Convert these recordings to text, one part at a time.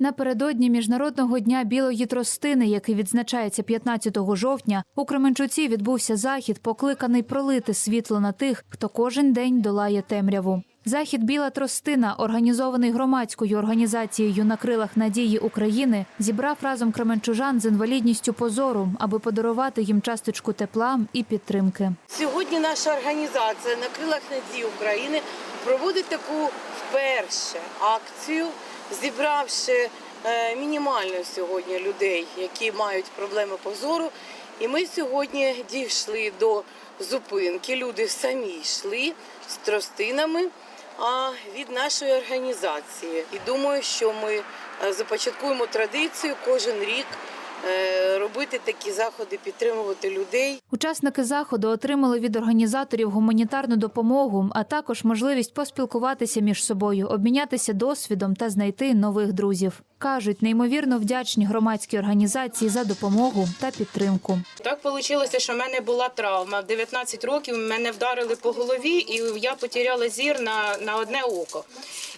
Напередодні міжнародного дня білої тростини, який відзначається 15 жовтня, у Кременчуці відбувся захід, покликаний пролити світло на тих, хто кожен день долає темряву. Захід Біла тростина, організований громадською організацією на крилах надії України, зібрав разом кременчужан з інвалідністю позору, аби подарувати їм часточку тепла і підтримки. Сьогодні наша організація на крилах надії України проводить таку вперше акцію, зібравши е, мінімально сьогодні людей, які мають проблеми позору. І ми сьогодні дійшли до зупинки. Люди самі йшли з тростинами від нашої організації. І думаю, що ми е, започаткуємо традицію кожен рік робити такі заходи, підтримувати людей. Учасники заходу отримали від організаторів гуманітарну допомогу, а також можливість поспілкуватися між собою, обмінятися досвідом та знайти нових друзів. Кажуть, неймовірно вдячні громадській організації за допомогу та підтримку. Так вийшло, що в мене була травма. В 19 років мене вдарили по голові, і я потеряла зір на, на одне око.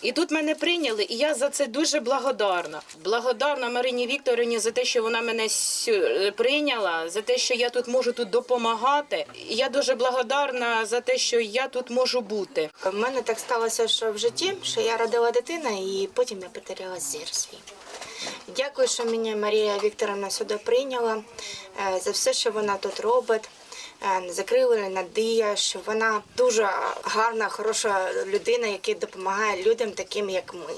І тут мене прийняли, і я за це дуже благодарна. Благодарна Марині Вікторівні за те, що вона мене прийняла, за те, що я тут можу тут допомагати. І я дуже благодарна за те, що я тут можу бути. У мене так сталося, що в житті, що я родила дитину і потім я потеряла зір свій. Дякую, що мене Марія Вікторовна сюди прийняла е, за все, що вона тут робить. Е, Закрила надія, що вона дуже гарна, хороша людина, яка допомагає людям, таким як ми.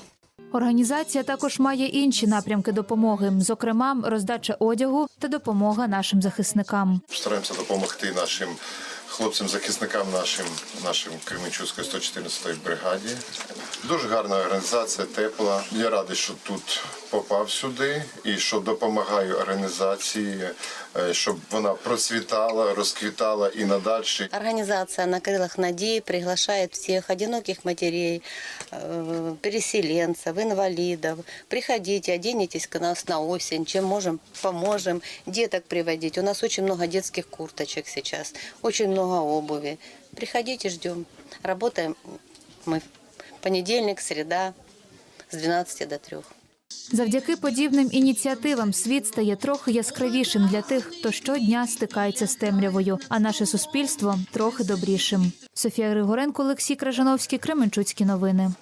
Організація також має інші напрямки допомоги, зокрема, роздача одягу та допомога нашим захисникам. Стараємося допомогти нашим хлопцям-захисникам, нашим, нашим Кременчуцької 114-ї бригаді. Дуже гарна організація, тепла. Я радий, що тут попав сюди і що допомагаю організації, е, щоб вона процвітала, розквітала і надальше. Организация «На крылах надеи» приглашает всех одиноких матерей, э, переселенцев, инвалидов. Приходите, оденетесь к нас на осень, чем можем, поможем. Деток приводить. У нас очень много детских курточек сейчас, очень много обуви. Приходите, ждем. Работаем мы понедельник, среда с 12 до 3. Завдяки подібним ініціативам світ стає трохи яскравішим для тих, хто щодня стикається з темрявою, а наше суспільство трохи добрішим. Софія Григоренко, Олексій Кражановський, Кременчуцькі новини.